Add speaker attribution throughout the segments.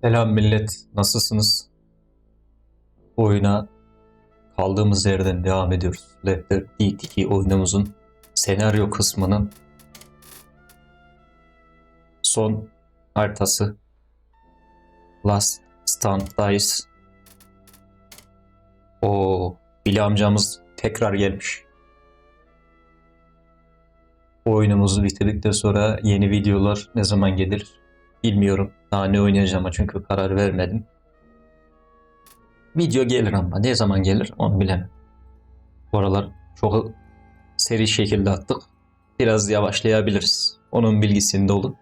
Speaker 1: Selam millet, nasılsınız? Bu oyuna kaldığımız yerden devam ediyoruz. Left 4 Dead 2 oyunumuzun senaryo kısmının son haritası Last Stand Dice. O Billy amcamız tekrar gelmiş. Bu oyunumuzu bitirdikten sonra yeni videolar ne zaman gelir bilmiyorum. Daha ne oynayacağıma çünkü karar vermedim. Video gelir ama ne zaman gelir onu bilemem. Bu aralar çok seri şekilde attık. Biraz yavaşlayabiliriz. Onun bilgisinde olun.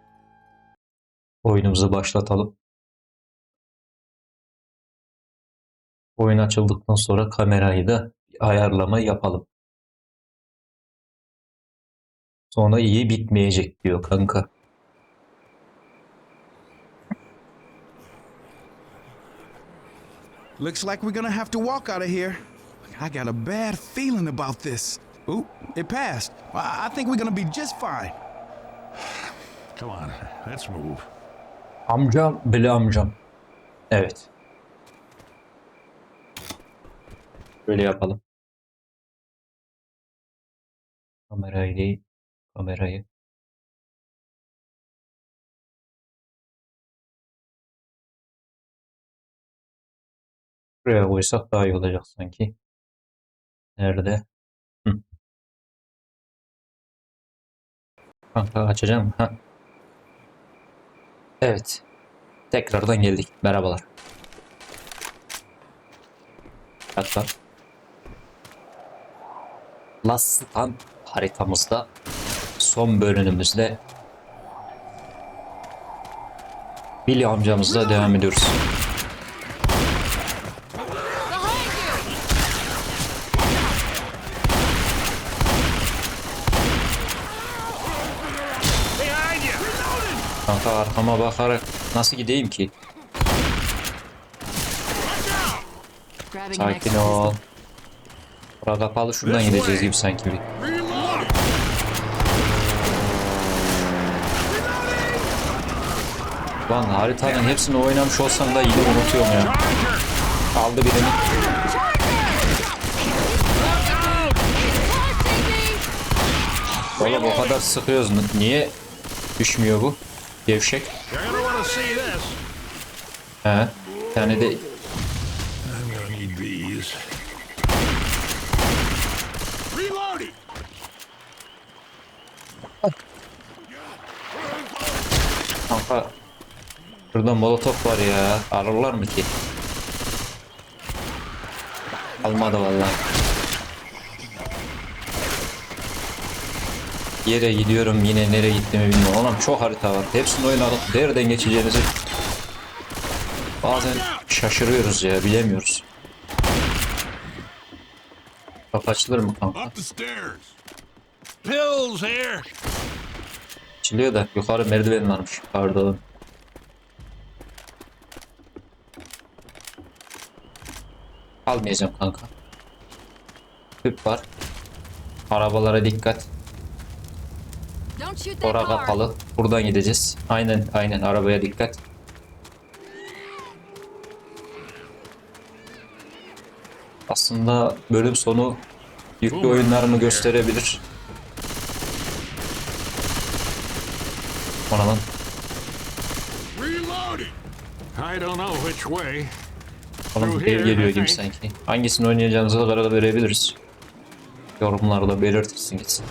Speaker 1: Oyunumuzu başlatalım. Oyun açıldıktan sonra kamerayı da ayarlama yapalım. Sonra iyi bitmeyecek diyor kanka.
Speaker 2: Looks like we're gonna have to walk out of here. I got a bad feeling about this. Ooh, it passed. I I think we're gonna be just fine.
Speaker 3: Come on, let's move.
Speaker 1: Amcam bile amcam. Evet. Böyle yapalım. Kamerayı değil, kamerayı. Buraya koysak daha iyi olacak sanki. Nerede? Hı. Kanka açacağım. Ha. Evet. Tekrardan geldik. Merhabalar. Hatta Last haritamızda son bölümümüzde Billy amcamızla devam ediyoruz. Kanka arkama bakarak nasıl gideyim ki? Sakin ol. Bura kapalı şuradan gideceğiz gibi sanki bir. Lan haritanın hepsini oynamış olsam da yine unutuyorum ya. Aldı birini. Oğlum o kadar sıkıyoruz. Niye düşmüyor bu? Gevşek. He. Bir tane de! Kanka Şurada molotof var ya. Alırlar mı ki? Almadı vallahi. Yere gidiyorum yine nereye gittiğimi bilmiyorum. Oğlum çok harita var. Hepsini oynadık. Nereden geçeceğimizi bazen şaşırıyoruz ya bilemiyoruz. Kapı açılır mı kanka? Açılıyor da yukarı merdiven varmış. Pardon. Almayacağım kanka. Tüp var. Arabalara dikkat. Ora kapalı. Buradan gideceğiz. Aynen aynen arabaya dikkat. Aslında bölüm sonu yüklü oyunlarımı gösterebilir. Ona lan.
Speaker 3: Reloading! I don't know which way.
Speaker 1: Oğlum ev geliyor gibi sanki. Hangisini oynayacağınıza karar verebiliriz. Yorumlarda belirtirsin gitsin.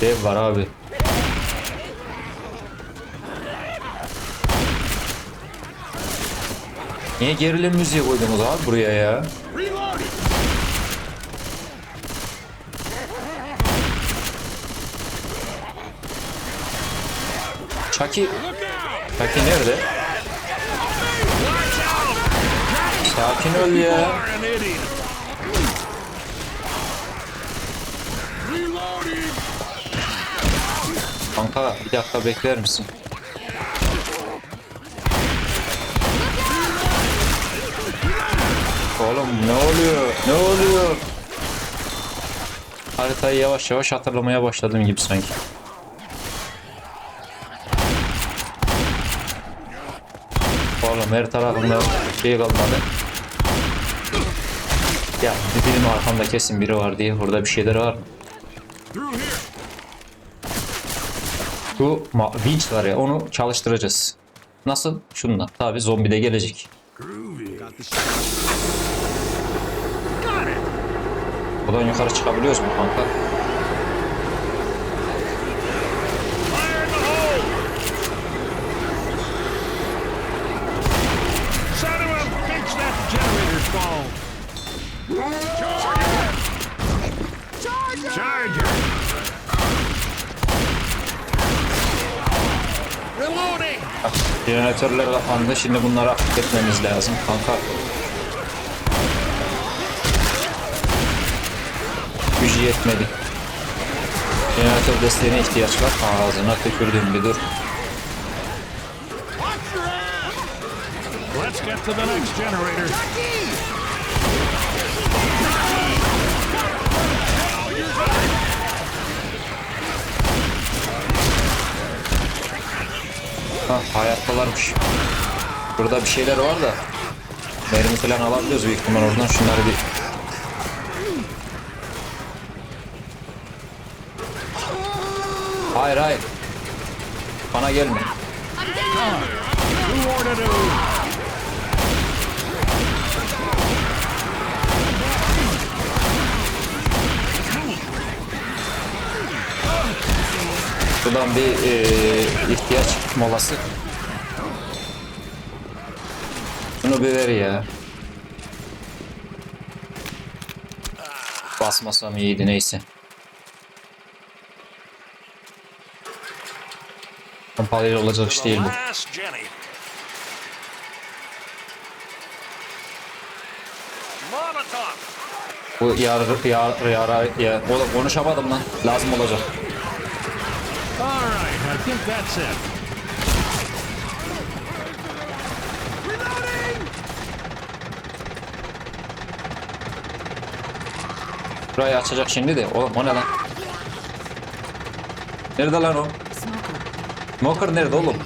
Speaker 1: Dev var abi. Niye gerilim müziği koydunuz abi buraya ya? Chucky! Chucky nerede? Sakin ol ya. Kanka bir dakika bekler misin? Oğlum ne oluyor? Ne oluyor? Haritayı yavaş yavaş hatırlamaya başladığım gibi sanki. Allah'ım her tarafımda şey kalmadı. Ya benim arkamda kesin biri var diye burada bir şeyler var.
Speaker 3: Here.
Speaker 1: Şu winch var ya onu çalıştıracağız. Nasıl? Şununla. Tabi zombi de gelecek. Buradan yukarı çıkabiliyoruz mu kanka?
Speaker 3: Fire in the hole. Son of a bitch, that generator's fault. Charger. Charger. Reloading.
Speaker 1: Bak, jeneratörler kapandı. Şimdi bunları aktif etmemiz lazım kanka. Gücü yetmedi. Jeneratör desteğine ihtiyaç var. Ağzına tükürdüm bir dur.
Speaker 3: Let's get to the next generator.
Speaker 1: Ha hayattalarmış. Burada bir şeyler var da. Mermi falan alabiliyoruz büyük ihtimal oradan. Şunları bir... Hayır hayır. Bana gelme. Buradan bir eee, ihtiyaç molası. Bunu bir ver ya. Basmasam iyiydi neyse. Pompalıyla olacak iş değil bu. Bu yar yar yar ya oğlum konuşamadım lan. Lazım olacak.
Speaker 3: Think that's it.
Speaker 1: Burayı açacak şimdi de. Oğlum o ne lan? Nerede lan o?
Speaker 4: Smoker
Speaker 1: nerede oğlum?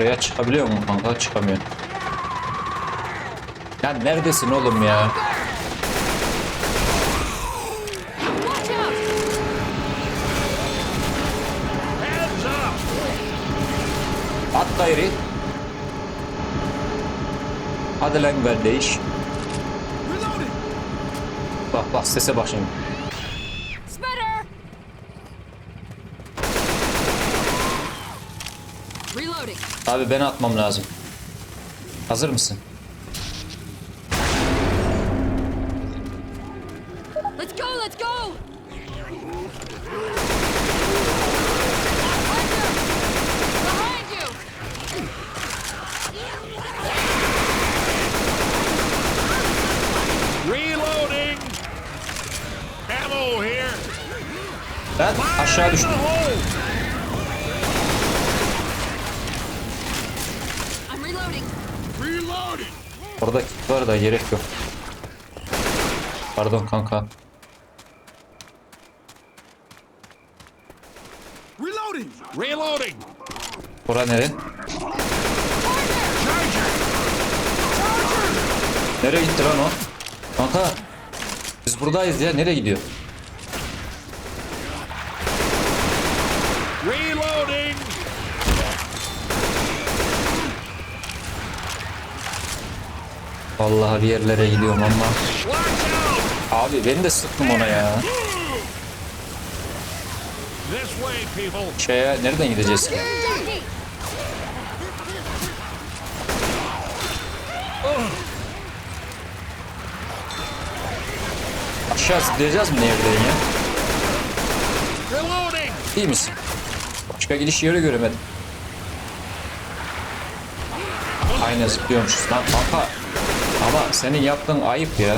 Speaker 1: Buraya çıkabiliyor mu kanka? Çıkamıyor. Ya neredesin oğlum ya? At gayri. Hadi lan kardeş. Bak bak sese bak.
Speaker 4: Spitter. Reloading.
Speaker 1: Abi ben atmam lazım. Hazır mısın?
Speaker 4: Let's go. Let's go. Behind you.
Speaker 3: Reloading. Ammo here.
Speaker 1: Ben aşağı düştüm. Var da gerek yok. Pardon kanka.
Speaker 2: Reloading!
Speaker 3: Reloading.
Speaker 1: Bura nere? Nereye gitti lan o? Kanka. Biz buradayız ya. Nereye gidiyor?
Speaker 3: Reloading.
Speaker 1: Vallahi bir yerlere gidiyorum ama. Abi ben de sıktım ona ya. Şeye nereden gideceğiz ki? Aşağı zıplayacağız mı nereden ya? İyi misin? Başka gidiş yeri göremedim. Aynen zıplıyormuşuz lan kanka. Ama senin yaptığın ayıp ya.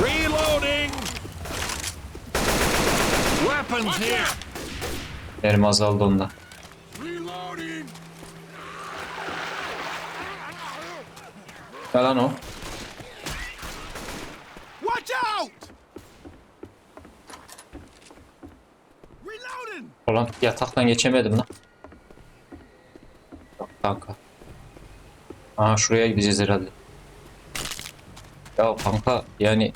Speaker 1: Derim azaldı onda. Ne lan o? Ulan yataktan geçemedim lan. Yok kanka. Aha şuraya gideceğiz herhalde. Ya kanka yani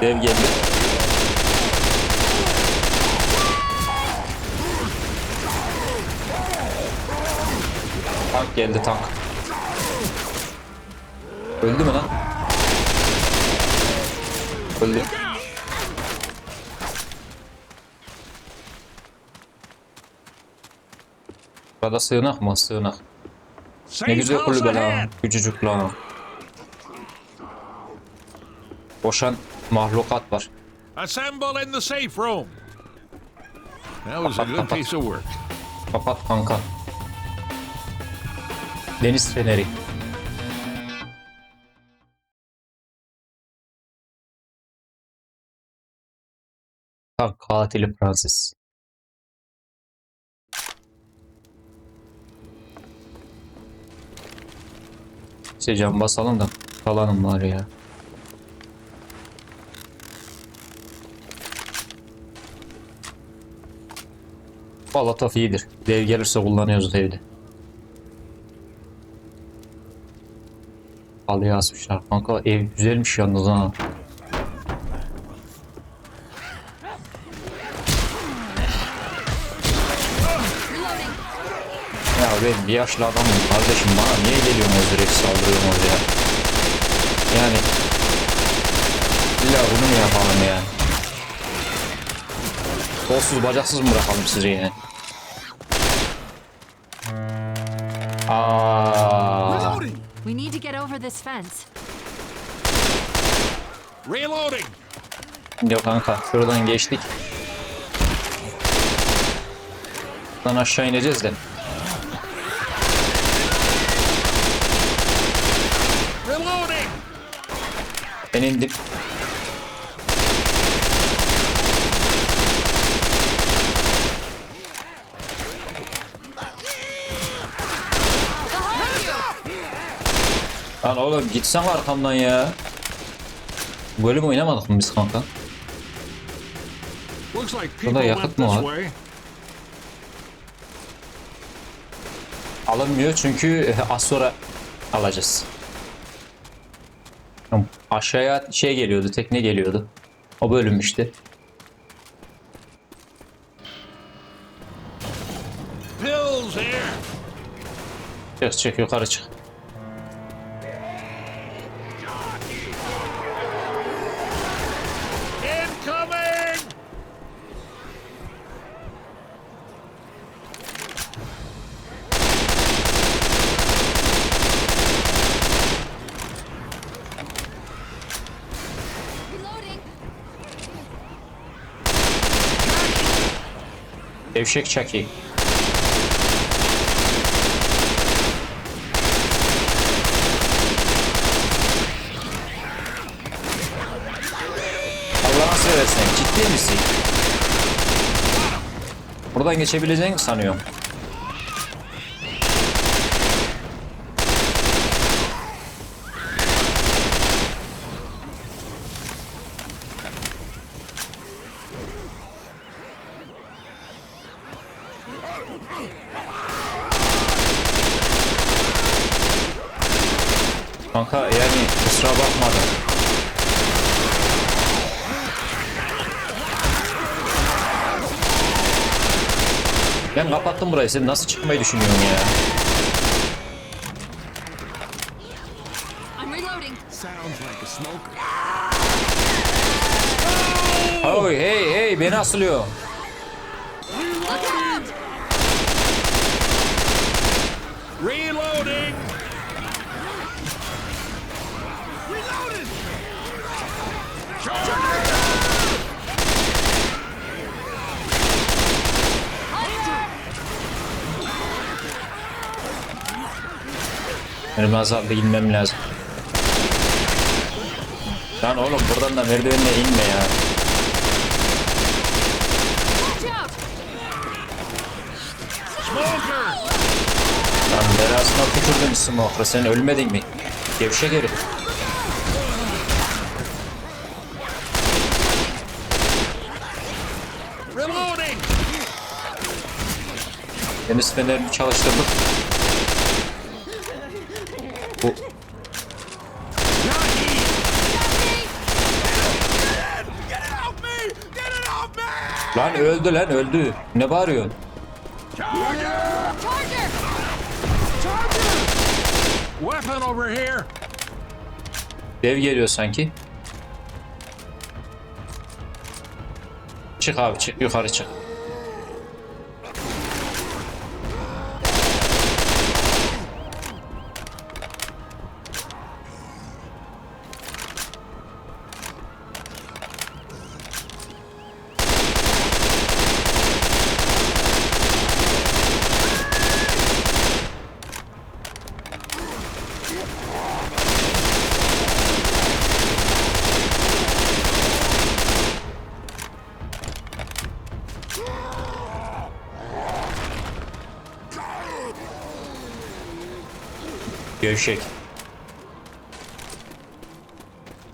Speaker 1: Dev geldi. Tank geldi tank. Öldü mü lan? Öldü. Burada sığınak mı? Sığınak. Ne güzel kulübe lan.
Speaker 3: ahead.
Speaker 1: Küçücük lan. Boşan mahlukat var.
Speaker 3: Assemble in the safe room. That was a good piece of work.
Speaker 1: Kapat kanka. Deniz feneri. Tank katili Francis. İşte cam basalım da kalanım var ya. Balatof iyidir. Dev gelirse kullanıyoruz devde. Halıya asmışlar. Kanka ev güzelmiş yalnız ha. Ben bir yaşlı adamım kardeşim bana niye geliyorsunuz direkt saldırıyorsunuz ya? Yani illa bunu mu yapalım yani? Kolsuz bacaksız mı bırakalım sizi? Aa,
Speaker 2: Reloading!
Speaker 4: We need to get over this fence.
Speaker 3: Reloading.
Speaker 1: yok kanka şuradan geçtik. Buradan aşağı ineceğiz de. Ben indim. Lan oğlum gitsen arkamdan ya. Bölüm oynamadık mı biz kanka? Burada yakıt mı var? Alınmıyor çünkü az sonra alacağız. Aşağıya şey geliyordu, tekne geliyordu. O
Speaker 3: here.
Speaker 1: Çık çık yukarı çık. Devşek Chucky. Allah'ını seversen ciddi misin? Buradan geçebileceğini sanıyorum. Kanka yani kusura bakmadım. Burayı. Sen nasıl çıkmayı düşünüyorsun ya?
Speaker 4: I'm reloading.
Speaker 2: Sounds like a smoker.
Speaker 1: Oy hey hey beni asılıyor.
Speaker 3: Reloading!
Speaker 1: Benim azaldı inmem lazım. Lan oğlum buradan da merdivenle inme ya. Lan belasına tükürdün smoke'la sen ölmedin mi? Herif.
Speaker 3: Reloading!
Speaker 1: Deniz fenerini çalıştırdık. Bu
Speaker 2: Johnny! Get it off me! Get it off me!
Speaker 1: Lan öldü lan öldü. Ne bağırıyorsun?
Speaker 2: Charger!
Speaker 4: Charger!
Speaker 2: Charger!
Speaker 3: Weapon over here!
Speaker 1: Dev geliyor sanki. Çık abi çık yukarı çık. Gevşek.
Speaker 3: I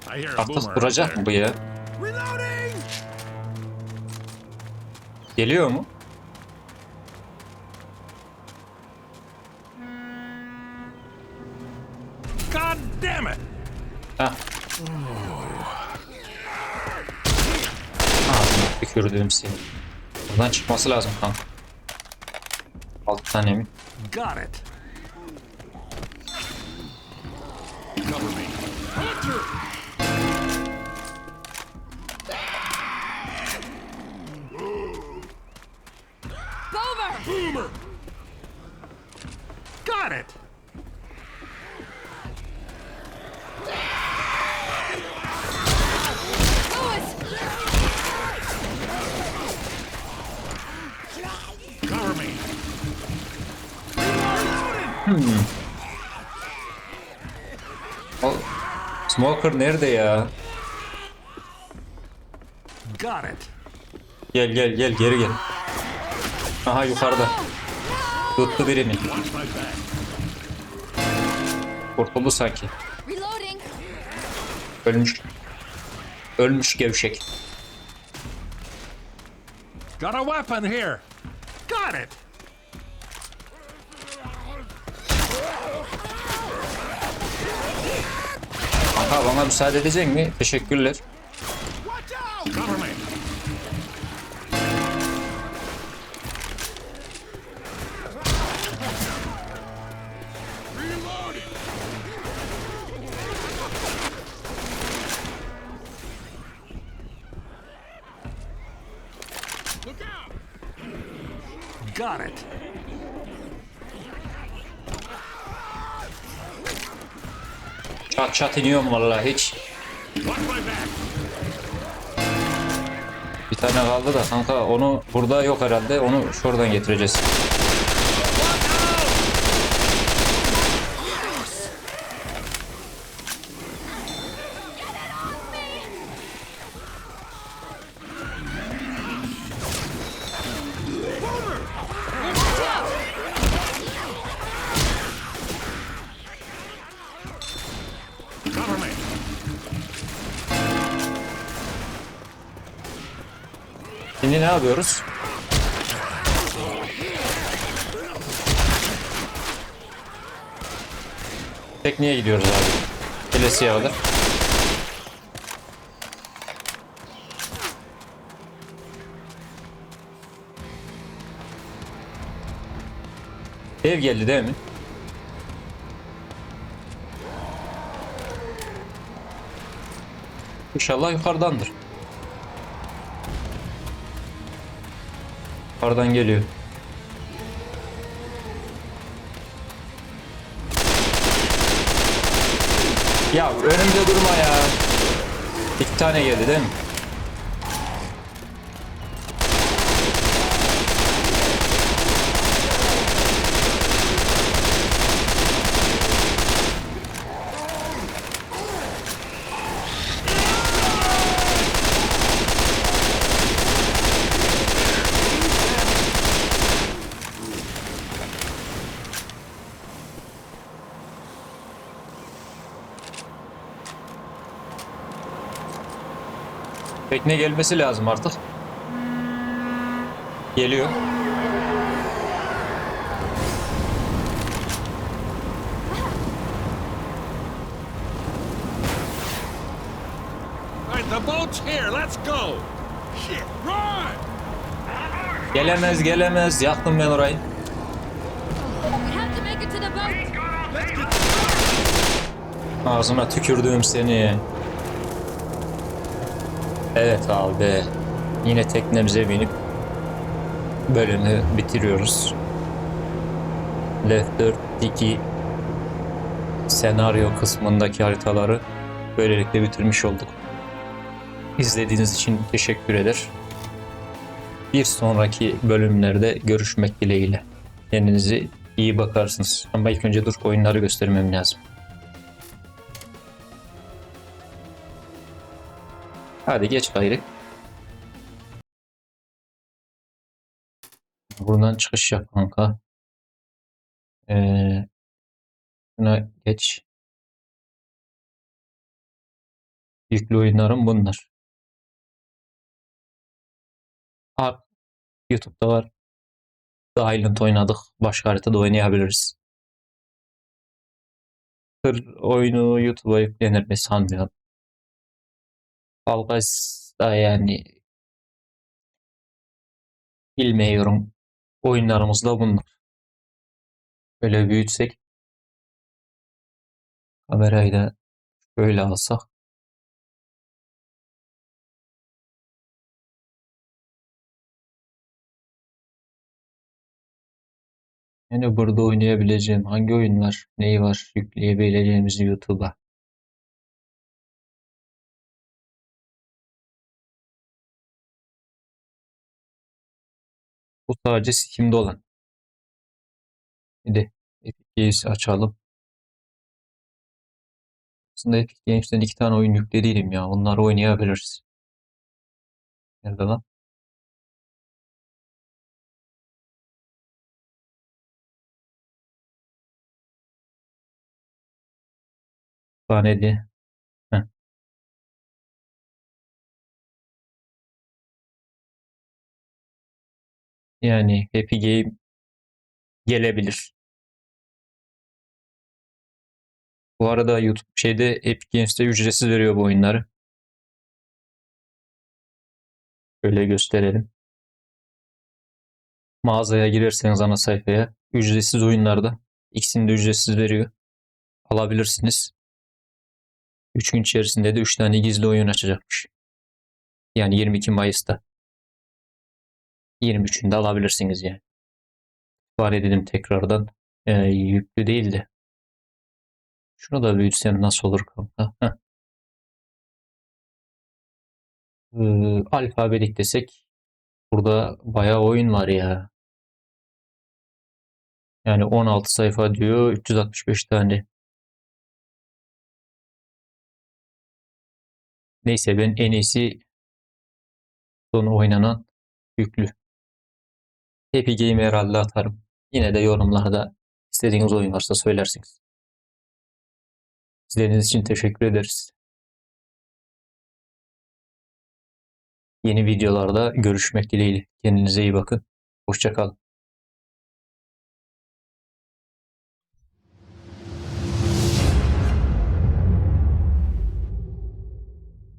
Speaker 3: hear a boomer.
Speaker 1: Artık duracak mı bu ya? Geliyor mu?
Speaker 3: God damn it!
Speaker 1: Ağzına tükürdüğüm seni. Buradan çıkması lazım kanka. Altı tane mi?
Speaker 3: Got it. Cover me.
Speaker 4: Boomer!
Speaker 1: Smoker nerede ya?
Speaker 3: Got it.
Speaker 1: Gel gel gel geri gel. Aha yukarıda. Tuttu birini. Kurtuldu sanki. Ölmüş. Ölmüş gevşek.
Speaker 3: Got a weapon here. Got it.
Speaker 1: Kanka bana müsaade edecek mi? Teşekkürler.
Speaker 3: Got it.
Speaker 1: Çat çat iniyorum vallahi hiç. Bir tane kaldı da kanka onu burada yok herhalde. Onu şuradan getireceğiz. Şimdi ne yapıyoruz? Tekneye gidiyoruz abi. Kilesiye kadar. Ev geldi değil mi? İnşallah yukarıdandır. Yukarıdan geliyor. Ya önümde durma ya. İki tane geldi değil mi? Tekne gelmesi lazım artık. Geliyor. Gelemez gelemez. Yaktım ben orayı. Ağzına tükürdüğüm seni. Evet abi. Yine teknemize binip bölümü bitiriyoruz. Left 4'deki senaryo kısmındaki haritaları böylelikle bitirmiş olduk. İzlediğiniz için teşekkür eder. Bir sonraki bölümlerde görüşmek dileğiyle. Kendinize iyi bakarsınız. Ama ilk önce dur oyunları göstermem lazım. Hadi geç gayrı. Buradan çıkış yap kanka. Ee, buna geç. Yüklü oyunlarım bunlar. Ha, YouTube'da var. The Island oynadık. Başka haritada oynayabiliriz. Tır oyunu YouTube'a yüklenir mi sanmıyorum. Fall yani bilmiyorum. Oyunlarımız da bunlar. Böyle büyütsek kamerayı da böyle alsak yani burada oynayabileceğim hangi oyunlar neyi var yükleyebileceğimiz YouTube'a bu sadece Steam'de olan. De Epic Games açalım. Aslında Epic Games'ten iki tane oyun yüklediydim ya? Onları oynayabiliriz. Nerede lan? Kütüphanede. Yani Happy Game gelebilir. Bu arada YouTube şeyde Epic Games'te ücretsiz veriyor bu oyunları. Şöyle gösterelim. Mağazaya girerseniz ana sayfaya ücretsiz oyunlarda ikisini de ücretsiz veriyor. Alabilirsiniz. 3 gün içerisinde de 3 tane gizli oyun açacakmış. Yani 22 Mayıs'ta. 23'ünde alabilirsiniz yani. Var dedim tekrardan. Ee, yüklü değil de. Şunu da büyütsem nasıl olur kanka? Heh. Ee, desek burada bayağı oyun var ya. Yani 16 sayfa diyor 365 tane. Neyse ben en iyisi sonu oynanan yüklü. Happy Game herhalde atarım. Yine de yorumlarda istediğiniz oyun varsa söylersiniz. İzlediğiniz için teşekkür ederiz. Yeni videolarda görüşmek dileğiyle. Kendinize iyi bakın. Hoşça kalın.